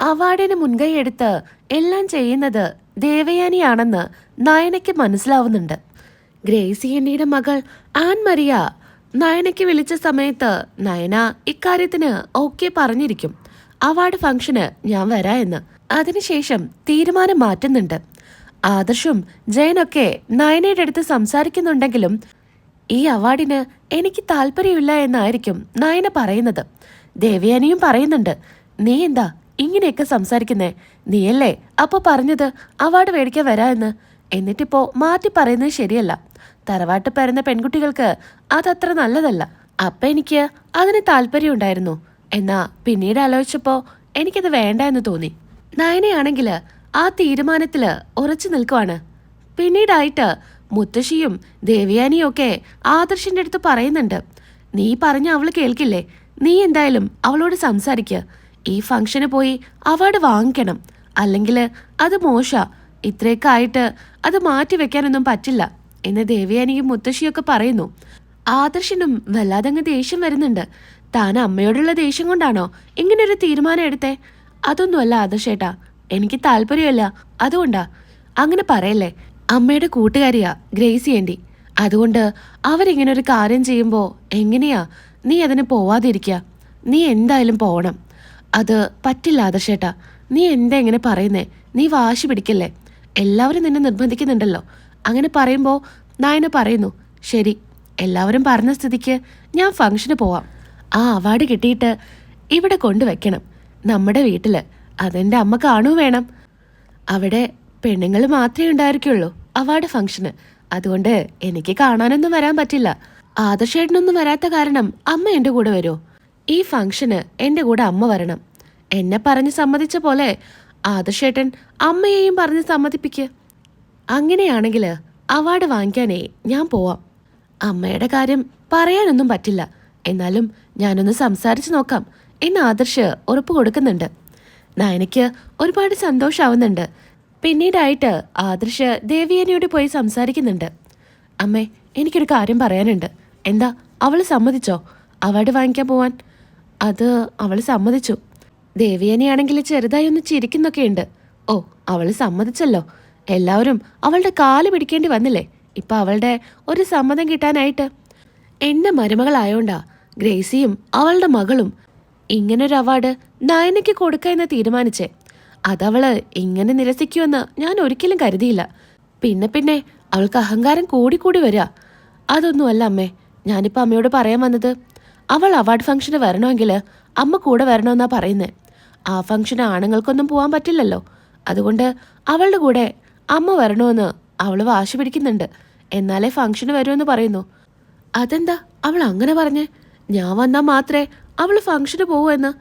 അവാർഡിന് മുൻകൈ എടുത്ത് എല്ലാം ചെയ്യുന്നത് ദേവയാനിയാണെന്ന് നയനയ്ക്ക് മനസ്സിലാവുന്നുണ്ട്. ഗ്രേസി എന്നിയുടെ മകൾ ആൻ മരിയ നയനയ്ക്ക് വിളിച്ച സമയത്ത് നയന ഇക്കാര്യത്തിന് ഓക്കെ പറഞ്ഞിരിക്കും. അവാർഡ് ഫംഗ്ഷന് ഞാൻ വരാ എന്ന്. അതിനുശേഷം തീരുമാനം മാറ്റുന്നുണ്ട്. ആദർശും ജയനൊക്കെ നയനയുടെ അടുത്ത് സംസാരിക്കുന്നുണ്ടെങ്കിലും ഈ അവാർഡിന് എനിക്ക് താല്പര്യമില്ല എന്നായിരിക്കും നയന പറയുന്നത്. ദേവയാനിയും പറയുന്നുണ്ട് നീ എന്താ ഇങ്ങനെയൊക്കെ സംസാരിക്കുന്നേ. നീയല്ലേ? അപ്പൊ പറഞ്ഞത് അവാർഡ് മേടിക്കാൻ വരാ എന്ന്. എന്നിട്ടിപ്പോ മാറ്റി പറയുന്നത് ശരിയല്ല. തറവാട്ട് പരുന്ന പെൺകുട്ടികൾക്ക് അതത്ര നല്ലതല്ല. അപ്പ എനിക്ക് അതിന് താല്പര്യം ഉണ്ടായിരുന്നു. എന്നാ പിന്നീട് ആലോചിച്ചപ്പോ എനിക്കത് വേണ്ട എന്ന് തോന്നി. നയനയാണെങ്കിൽ ആ തീരുമാനത്തിൽ ഉറച്ചു നിൽക്കുവാണ്. പിന്നീടായിട്ട് മുത്തശ്ശിയും ദേവയാനിയും ഒക്കെ ആദർശിന്റെ അടുത്ത് പറയുന്നുണ്ട്. നീ പറഞ്ഞ അവൾ കേൾക്കില്ലേ? നീ എന്തായാലും അവളോട് സംസാരിക്കുക ഈ ഫംഗ്ഷന് പോയി അവാർഡ് വാങ്ങിക്കണം. അല്ലെങ്കിൽ അത് മോശ. ഇത്രയൊക്കെ ആയിട്ട് അത് മാറ്റി വെക്കാനൊന്നും പറ്റില്ല. എന്ന് ദേവയാനിയും മുത്തശ്ശിയൊക്കെ പറയുന്നു. ആദർശനും വല്ലാതങ്ങ് ദേഷ്യം വരുന്നുണ്ട്. താൻ അമ്മയോടുള്ള ദേഷ്യം കൊണ്ടാണോ ഇങ്ങനെ ഒരു തീരുമാനം എടുത്തേ? അതൊന്നുമല്ല ആദർശേട്ടാ. എനിക്ക് താല്പര്യമല്ല. അതുകൊണ്ടാ. അങ്ങനെ പറയല്ലേ. അമ്മയുടെ കൂട്ടുകാരിയാ ഗ്രേസി ആന്റി. അതുകൊണ്ട് അവരിങ്ങനെ ഒരു കാര്യം ചെയ്യുമ്പോൾ എങ്ങനെയാ നീ അതിന് പോവാതിരിക്കുക നീ എന്തായാലും പോകണം അത് പറ്റില്ല ആദർശേട്ടാ നീ എന്താ ഇങ്ങനെ പറയുന്നേ? നീ വാശി പിടിക്കല്ലേ? എല്ലാവരും നിന്നെ നിർബന്ധിക്കുന്നുണ്ടല്ലോ. അങ്ങനെ പറയുമ്പോൾ നായന പറയുന്നു ശരി എല്ലാവരും പറഞ്ഞ സ്ഥിതിക്ക് ഞാൻ ഫംഗ്ഷന് പോവാം. ആ അവാർഡ് കിട്ടിയിട്ട് ഇവിടെ കൊണ്ടുവയ്ക്കണം നമ്മുടെ വീട്ടിൽ അതെന്റെ അമ്മ കാണൂ വേണം. അവിടെ പെണ്ണുങ്ങൾ മാത്രമേ ഉണ്ടായിരിക്കുള്ളൂ അവാർഡ് ഫംഗ്ഷന് അതുകൊണ്ട് എനിക്ക് കാണാനൊന്നും വരാൻ പറ്റില്ല. ആദർശേട്ടനൊന്നും വരാത്ത കാരണം അമ്മ എന്റെ കൂടെ വരുമോ ഈ ഫംഗ്ഷന് എന്റെ കൂടെ അമ്മ വരണം. എന്നെ പറഞ്ഞ് സമ്മതിച്ച പോലെ. ആദർശേട്ടൻ അമ്മയെയും പറഞ്ഞ് സമ്മതിപ്പിക്കുക അങ്ങനെയാണെങ്കിൽ അവാർഡ് വാങ്ങിക്കാനേ ഞാൻ പോവാം. അമ്മയുടെ കാര്യം പറയാനൊന്നും പറ്റില്ല. എന്നാലും ഞാനൊന്ന് സംസാരിച്ചു നോക്കാം. എന്ന് ആദർശ് ഉറപ്പ് കൊടുക്കുന്നുണ്ട്. നയനയ്ക്ക് ഒരുപാട് സന്തോഷാവുന്നുണ്ട്. പിന്നീടായിട്ട് ആദർശ് ദേവിയനയോട് പോയി സംസാരിക്കുന്നുണ്ട്. അമ്മേ എനിക്കൊരു കാര്യം പറയാനുണ്ട്. എന്താ അവൾ സമ്മതിച്ചോ? അവാർഡ് വാങ്ങിക്കാൻ പോവാൻ? അത് അവൾ സമ്മതിച്ചു. ദേവിയനെയാണെങ്കിൽ ചെറുതായി ഒന്ന് ചിരിക്കുന്നൊക്കെയുണ്ട്. ഓ അവൾ സമ്മതിച്ചല്ലോ. എല്ലാവരും അവളുടെ കാൽ പിടിക്കേണ്ടി വന്നില്ലേ? ഇപ്പൊ അവളുടെ ഒരു സമ്മതം കിട്ടാനായിട്ട്. എന്റെ മരുമകളായോണ്ടാ ഗ്രേസിയും അവളുടെ മകളും ഇങ്ങനൊരു അവാർഡ് നയനയ്ക്ക് കൊടുക്ക എന്ന് തീരുമാനിച്ചേ. അതവൾ ഇങ്ങനെ നിരസിക്കുമെന്ന് ഞാൻ ഒരിക്കലും കരുതിയില്ല. പിന്നെ പിന്നെ അവൾക്ക് അഹങ്കാരം കൂടിക്കൂടി വരിക അതൊന്നുമല്ല അമ്മേ ഞാനിപ്പോ അമ്മയോട് പറയാൻ വന്നത് അവൾ അവാർഡ് ഫംഗ്ഷന് വരണമെങ്കിൽ അമ്മ കൂടെ വരണമെന്നാ പറയുന്നത് ആ ഫംഗ്ഷന് ആണുങ്ങൾക്കൊന്നും പോകാൻ പറ്റില്ലല്ലോ. അതുകൊണ്ട് അവളുടെ കൂടെ അമ്മ വരണമെന്ന് അവൾ വാശി പിടിക്കുന്നുണ്ട്. എന്നാലേ ഫംഗ്ഷന് വരുമെന്ന് പറയുന്നു. അതെന്താ അവൾ അങ്ങനെ പറഞ്ഞേ? ഞാൻ വന്നാൽ മാത്രമേ അവൾ ഫംഗ്ഷന് പോവൂ എന്ന്.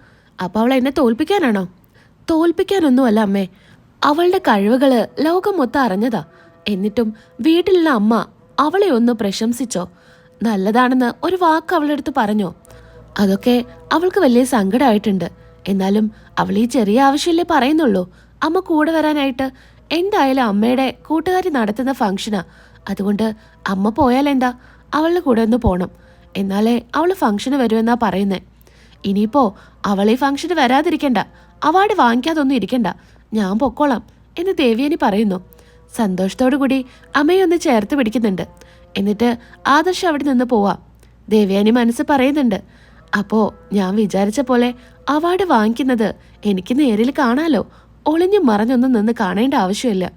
അപ്പോൾ അവൾ എന്നെ തോൽപ്പിക്കാനാണോ? തോൽപ്പിക്കാനൊന്നുമല്ല അമ്മേ. അവളുടെ കഴിവുകൾ ലോകം മൊത്തം അറിഞ്ഞതാ. എന്നിട്ടും വീട്ടിലുള്ള അമ്മ അവളെ ഒന്ന് പ്രശംസിച്ചോ? നല്ലതാണെന്ന് ഒരു വാക്ക് അവളുടെ അടുത്ത് പറഞ്ഞു. അതൊക്കെ അവൾക്ക് വലിയ സങ്കടമായിട്ടുണ്ട് എന്നാലും അവൾ ഈ ചെറിയ ആവശ്യമല്ലേ പറയുന്നുള്ളൂ. അമ്മ കൂടെ വരാനായിട്ട് എന്തായാലും അമ്മയുടെ കൂട്ടുകാരി നടത്തുന്ന ഫംഗ്ഷനാ. അതുകൊണ്ട് അമ്മ പോയാൽ എന്താ? അവളുടെ കൂടെ ഒന്ന് പോണം. എന്നാലേ അവൾ ഫംഗ്ഷന് വരുമെന്നാ പറയുന്നേ. ഇനിയിപ്പോ അവൾ ഈ ഫംഗ്ഷന് വരാതിരിക്കണ്ട. അവാർഡ് വാങ്ങിക്കാതൊന്നും ഇരിക്കണ്ട. ഞാൻ പൊക്കോളാം എന്ന് ദേവിയനി പറയുന്നു. സന്തോഷത്തോടു കൂടി അമ്മയെ ഒന്ന് ചേർത്ത് പിടിക്കുന്നുണ്ട്. എന്നിട്ട് ആദർശ് അവിടെ നിന്ന് പോവാം. ദേവയാനി മനസ്സ് പറയുന്നുണ്ട് അപ്പോ ഞാൻ വിചാരിച്ച പോലെ അവാർഡ് വാങ്ങിക്കുന്നത് എനിക്ക് നേരിൽ കാണാലോ? ഒളിഞ്ഞു മറഞ്ഞൊന്നും നിന്ന് കാണേണ്ട ആവശ്യമില്ല.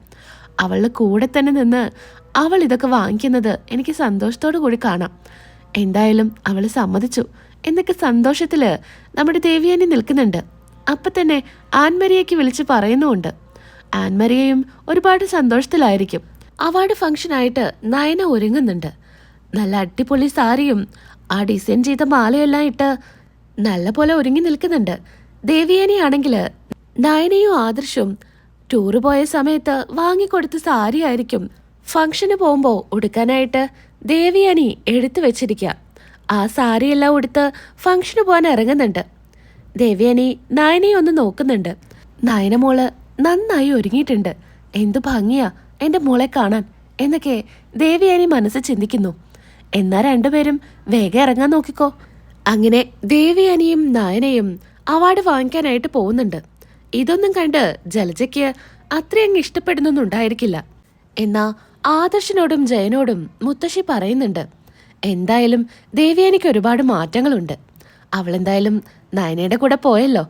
അവളുടെ കൂടെ തന്നെ നിന്ന് അവൾ ഇതൊക്കെ വാങ്ങിക്കുന്നത് എനിക്ക് സന്തോഷത്തോടു കൂടി കാണാം. എന്തായാലും അവൾ സമ്മതിച്ചു. എന്നൊക്കെ സന്തോഷത്തിൽ നമ്മുടെ ദേവിയാനി നിൽക്കുന്നുണ്ട്. അപ്പൊ തന്നെ ആൻമരിയയ്ക്ക് വിളിച്ച് പറയുന്നുമുണ്ട്. ആൻമരിയയും ഒരുപാട് സന്തോഷത്തിലായിരിക്കും. അവാർഡ് ഫംഗ്ഷനായിട്ട് നയന ഒരുങ്ങുന്നുണ്ട്. നല്ല അടിപൊളി സാരിയും ആ ഡിസൈൻ ചെയ്ത മാലയെല്ലാം ഇട്ട് നല്ല പോലെ ഒരുങ്ങി നിൽക്കുന്നുണ്ട്. ദേവിയേനെയാണെങ്കിൽ നയനയും ആദർശും ടൂറ് പോയ സമയത്ത് വാങ്ങിക്കൊടുത്ത സാരി ആയിരിക്കും ഫംഗ്ഷന് പോകുമ്പോൾ ഉടുക്കാനായിട്ട് ദേവിയാനി എടുത്തു വെച്ചിരിക്കുക ആ സാരിയെല്ലാം ഉടുത്ത് ഫംഗ്ഷന് പോകാൻ ഇറങ്ങുന്നുണ്ട്. ദേവിയാനി നയനയെ ഒന്ന് നോക്കുന്നുണ്ട്. നയന മോൾ നന്നായി ഒരുങ്ങിയിട്ടുണ്ട്. എന്തു ഭംഗിയാ. എന്റെ മോളെ കാണാൻ എന്നൊക്കെ ദേവിയാനി മനസ്സ് ചിന്തിക്കുന്നു. എന്നാ രണ്ടുപേരും വേഗം ഇറങ്ങാൻ നോക്കിക്കോ. അങ്ങനെ ദേവിയാനിയും നയനയും അവാർഡ് വാങ്ങിക്കാനായിട്ട് പോകുന്നുണ്ട്. ഇതൊന്നും കണ്ട് ജലജയ്ക്ക് അത്രയങ്ങ് ഇഷ്ടപ്പെടുന്നൊന്നും ഉണ്ടായിരിക്കില്ല. എന്നാ ആദർശനോടും ജയനോടും മുത്തശ്ശി പറയുന്നുണ്ട് എന്തായാലും ദേവിയാനിക്ക് ഒരുപാട് മാറ്റങ്ങളുണ്ട്. അവളെന്തായാലും നയനയുടെ കൂടെ പോയല്ലോ.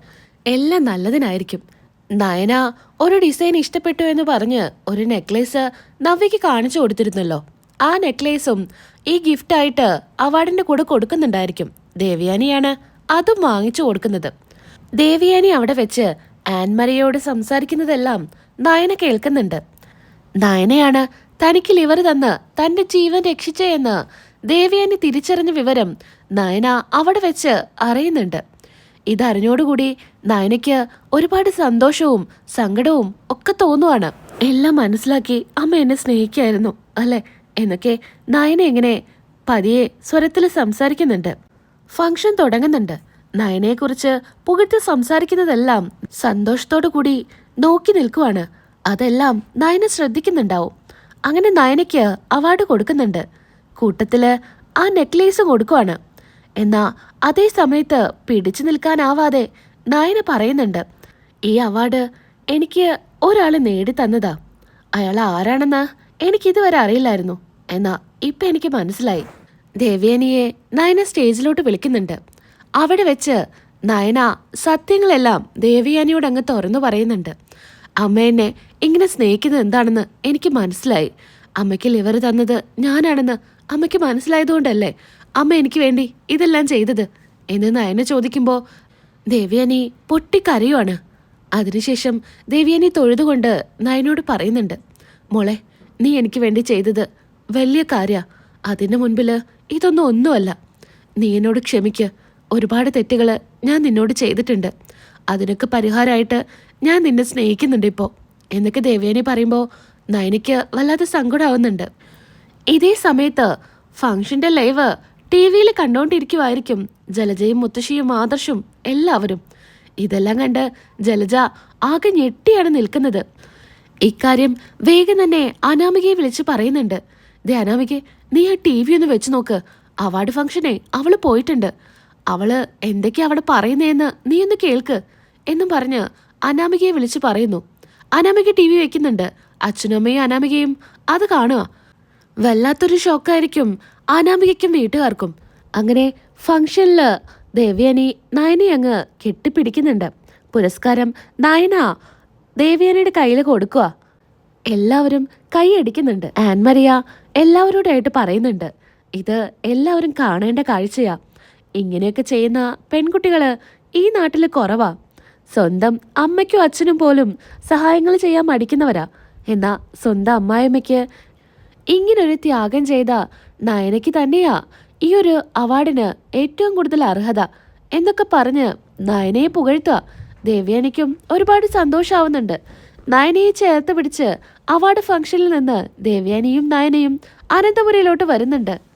എല്ലാം നല്ലതിനായിരിക്കും. നയന ഒരു ഡിസൈൻ ഇഷ്ടപ്പെട്ടു എന്ന് പറഞ്ഞ് ഒരു നെക്ലേസ് നവ്യക്ക് കാണിച്ചു കൊടുത്തിരുന്നല്ലോ. ആ നെക്ലേസും ഈ ഗിഫ്റ്റായിട്ട് അവാർഡിന്റെ കൂടെ കൊടുക്കുന്നുണ്ടായിരിക്കും. ദേവയാനിയാണ് അതും വാങ്ങിച്ചു കൊടുക്കുന്നത്. ദേവയാനി അവിടെ വെച്ച് ആൻമരയോട് സംസാരിക്കുന്നതെല്ലാം നയന കേൾക്കുന്നുണ്ട്. നയനയാണ് തനിക്ക് ലിവർ തന്ന് തന്റെ ജീവൻ രക്ഷിച്ചെന്ന് ദേവയാനി തിരിച്ചറിഞ്ഞ വിവരം നയന അവിടെ വെച്ച് അറിയുന്നുണ്ട്. ഇതറിഞ്ഞോടുകൂടി നയനയ്ക്ക് ഒരുപാട് സന്തോഷവും സങ്കടവും ഒക്കെ തോന്നുവാണ്. എല്ലാം മനസ്സിലാക്കി അമ്മ എന്നെ സ്നേഹിക്കായിരുന്നു അല്ലേ? എന്നൊക്കെ നയന എങ്ങനെ പതിയെ സ്വരത്തിൽ സംസാരിക്കുന്നുണ്ട്. ഫംഗ്ഷൻ തുടങ്ങുന്നുണ്ട്. നയനയെക്കുറിച്ച് പുകഴ്ത്തി സംസാരിക്കുന്നതെല്ലാം സന്തോഷത്തോടു കൂടി നോക്കി നിൽക്കുവാണ്. അതെല്ലാം നയന ശ്രദ്ധിക്കുന്നുണ്ടാവും. അങ്ങനെ നയനയ്ക്ക് അവാർഡ് കൊടുക്കുന്നുണ്ട്. കൂട്ടത്തിൽ ആ നെക്ലേസ് കൊടുക്കുവാണ്. എന്നാ അതേ സമയത്ത് പിടിച്ചു നിൽക്കാനാവാതെ നയന പറയുന്നുണ്ട് ഈ അവാർഡ് എനിക്ക് ഒരാൾ നേടി തന്നതാ. അയാൾ ആരാണെന്ന് എനിക്കിതുവരെ അറിയില്ലായിരുന്നു. എന്നാ ഇപ്പൊ എനിക്ക് മനസ്സിലായി. ദേവ്യാനിയെ നയന സ്റ്റേജിലോട്ട് വിളിക്കുന്നുണ്ട്. അവിടെ വെച്ച് നയന സത്യങ്ങളെല്ലാം ദേവയാനിയോട് അങ്ങ് തുറന്നു പറയുന്നുണ്ട്. അമ്മ എന്നെ ഇങ്ങനെ സ്നേഹിക്കുന്നത് എന്താണെന്ന് എനിക്ക് മനസ്സിലായി. അമ്മയ്ക്ക് ലിവർ തന്നത് ഞാനാണെന്ന് അമ്മയ്ക്ക് മനസ്സിലായതുകൊണ്ടല്ലേ അമ്മ എനിക്ക് വേണ്ടി ഇതെല്ലാം ചെയ്തത്. എന്ന് നയന ചോദിക്കുമ്പോൾ ദേവ്യാനി പൊട്ടിക്കരയുവാണ്. അതിനുശേഷം ദേവ്യാനി തൊഴുതുകൊണ്ട് നയനോട് പറയുന്നുണ്ട് മോളെ നീ എനിക്ക് വേണ്ടി ചെയ്തത് വലിയ കാര്യ. അതിന് മുൻപിൽ ഇതൊന്നും ഒന്നുമല്ല. നീ എന്നോട് ക്ഷമിക്ക്. ഒരുപാട് തെറ്റുകൾ ഞാൻ നിന്നോട് ചെയ്തിട്ടുണ്ട്. അതിനൊക്കെ പരിഹാരമായിട്ട് ഞാൻ നിന്നെ സ്നേഹിക്കുന്നുണ്ട് ഇപ്പോൾ എന്നൊക്കെ ദേവയാനി പറയുമ്പോൾ നയനയ്ക്ക് വല്ലാതെ സങ്കടമാവുന്നുണ്ട് ഇതേ സമയത്ത് ഫംഗ്ഷന്റെ ലൈവ് ടി വിയിൽ കണ്ടോണ്ടിരിക്കുമായിരിക്കും ജലജയും മുത്തശ്ശിയും ആദർശും എല്ലാവരും. ഇതെല്ലാം കണ്ട് ജലജ ആകെ ഞെട്ടിയാണ് നിൽക്കുന്നത്. ഇക്കാര്യം വേഗം തന്നെ അനാമികയെ വിളിച്ച് പറയുന്നുണ്ട്. ദേ അനാമികെ നീ ആ ടി വി ഒന്ന് വെച്ച് നോക്ക്. അവാർഡ് ഫംഗ്ഷനെ അവൾ പോയിട്ടുണ്ട്. അവൾ എന്തൊക്കെയാ അവിടെ പറയുന്നതെന്ന് നീ ഒന്ന് കേൾക്ക് എന്നും പറഞ്ഞ് അനാമികയെ വിളിച്ച് പറയുന്നു. അനാമിക ടി വി വെക്കുന്നുണ്ട്. അച്ഛനമ്മയും അനാമികയും അത് കാണുക. വല്ലാത്തൊരു ഷോക്കായിരിക്കും അനാമികയ്ക്കും വീട്ടുകാർക്കും. അങ്ങനെ ഫംഗ്ഷനിൽ ദേവ്യാനി നയനെ അങ്ങ് കെട്ടിപ്പിടിക്കുന്നുണ്ട്. പുരസ്കാരം നയന ദേവ്യാനിയുടെ കയ്യിൽ കൊടുക്കുക എല്ലാവരും കൈയടിക്കുന്നുണ്ട് ആൻമറിയ എല്ലാവരോടായിട്ട് പറയുന്നുണ്ട്. ഇത് എല്ലാവരും കാണേണ്ട കാഴ്ചയാ. ഇങ്ങനെയൊക്കെ ചെയ്യുന്ന പെൺകുട്ടികൾ ഈ നാട്ടിൽ കുറവാ. സ്വന്തം അമ്മയ്ക്കും അച്ഛനും പോലും സഹായങ്ങൾ ചെയ്യാൻ മടിക്കുന്നവരാ. എന്നാ സ്വന്തം അമ്മായിമ്മയ്ക്ക് ഇങ്ങനൊരു ത്യാഗം ചെയ്ത നയനയ്ക്ക് തന്നെയാ ഈ ഒരു അവാർഡിന് ഏറ്റവും കൂടുതൽ അർഹത എന്നൊക്കെ പറഞ്ഞ് നയനയെ പുകഴ്ത്തുക ദേവ്യാനിക്കും ഒരുപാട് സന്തോഷാവുന്നുണ്ട്. നയനയെ ചേർത്ത് പിടിച്ച് അവാർഡ് ഫംഗ്ഷനിൽ നിന്ന് ദേവ്യാനിയും നയനയും അനന്തപുരയിലോട്ട് വരുന്നുണ്ട്.